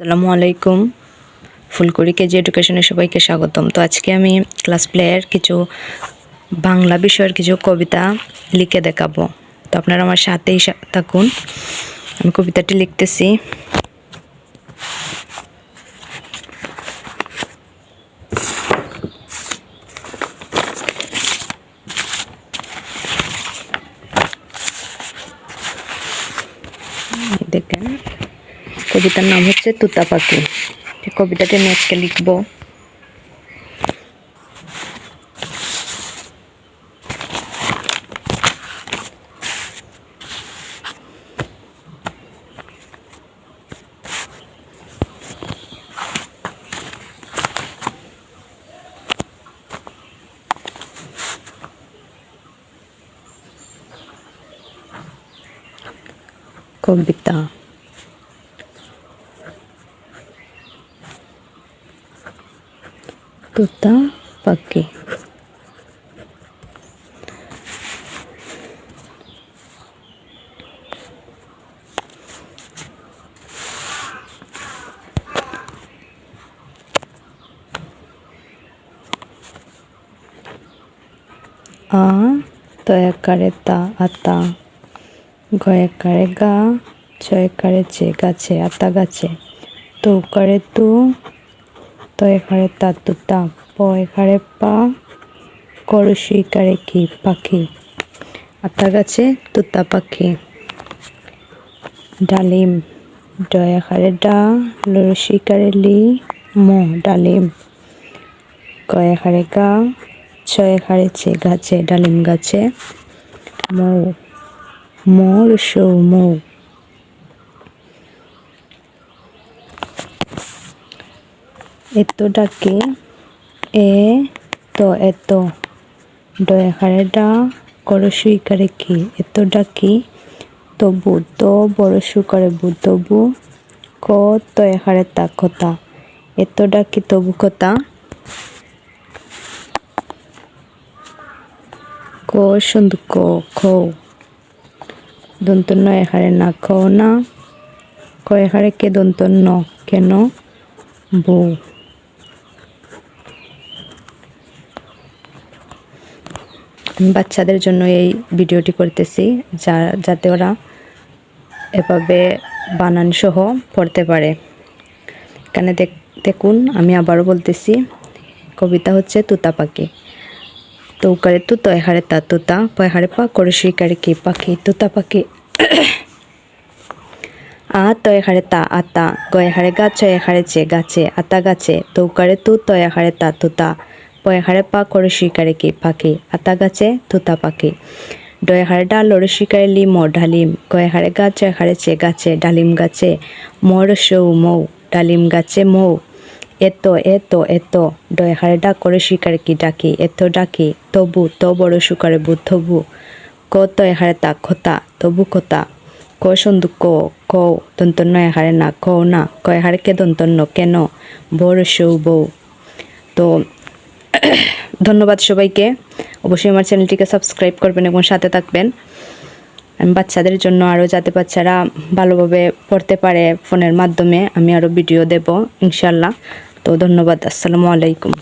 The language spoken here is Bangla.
আসসালামু আলাইকুম। ফুলকুড়ি কেজি এডুকেশনে সবাইকে স্বাগতম। তো আজকে আমি ক্লাস প্লেয়ার কিছু বাংলা বিষয়ের কিছু কবিতা লিখে দেখাবো। তো আপনারা আমার সাথেই থাকুন। আমি কবিতাটি লিখতেছি। দেখেন। কবিতার নাম হচ্ছে তুতা পাখি। কবিতাটি আমি লিখব। কবিতা। তুতা পাখি। আ তয়াকারে তা আতা গয়াকারে গা ছয়কারে চে, গাছে, আতা গাছে। তৌকারে তু তা তুতা পয়কারে পা করসিকারে কি পাখি। আতা গাছে তুতা পাখি। ডালিম ডয়াকারে ডা লরসিকারে লি, মো, ডালিম। কয়াকারে গা ছয়কারে চে গাছে, ডালিম গাছে, মৌ। মোর সৌ মৌ। এত ডাকে, এ তো এত। দয়াকারে ডা করসু ইকারে কি? এত ডাকি তো বড় সুকারে বু ক তয়াকারে তা কথা। এত ডাকি, তবু কথা। ক সন্ধু ক, খৌ। দন্তন্য এখানে না খও না। ক এখানে কে দন্তন্য কেন বউ? আমি বাচ্চাদের জন্য এই ভিডিওটি করতেছি, যা, যাতে ওরা এভাবে বানান সহ পড়তে পারে। এখানে দেখুন, আমি আবারও বলতেছি, কবিতা হচ্ছে তুতা পাখি। তৌকারে তু তয়হারে তা তুতা পয়হারে পা করে শিকারে কি পাখি, তুতা পাখি। আ তয়হারে তা আতা গয়হারে গা ছয়হারে চে গাছে, আতা গাছে, তৌকারে তু তয়হারে তা তুতা। পয়হারে পা করে শিকারে কি পাখি আতা গাছে তুতা পাখি। ডয়হারে ডাল লড়ে শিকারে লি মো ডালিম। গয়হারে গা ছয়হারে চে গাছে, ডালিম গাছে মোর সৌ মৌ, ডালিম গাছে মৌ। এত এত এত ডয়হারে ডাক করে শিকারে কি ডাকি? এত ডাকি, তবু তো বড় সুকারে বুদ্ধবু ক তয়হারে তা খতা, তবু খতা। ক সন্ধু ক ক, দন্তন্য এহারে না ক না। ক এহারে কে দন্তন্য, কেন? বড় সৌ বউ তো ধন্যবাদ সবাইকে। অবশ্যই আমার চ্যানেলটিকে সাবস্ক্রাইব করবেন এবং সাথে থাকবেন। আমি বাচ্চাদের জন্য আরও যাতে বাচ্চারা ভালোভাবে পড়তে পারে ফোনের মাধ্যমে, আমি আরও ভিডিও দেব ইনশাল্লাহ তো ধন্যবাদ, আসসালামু আলাইকুম।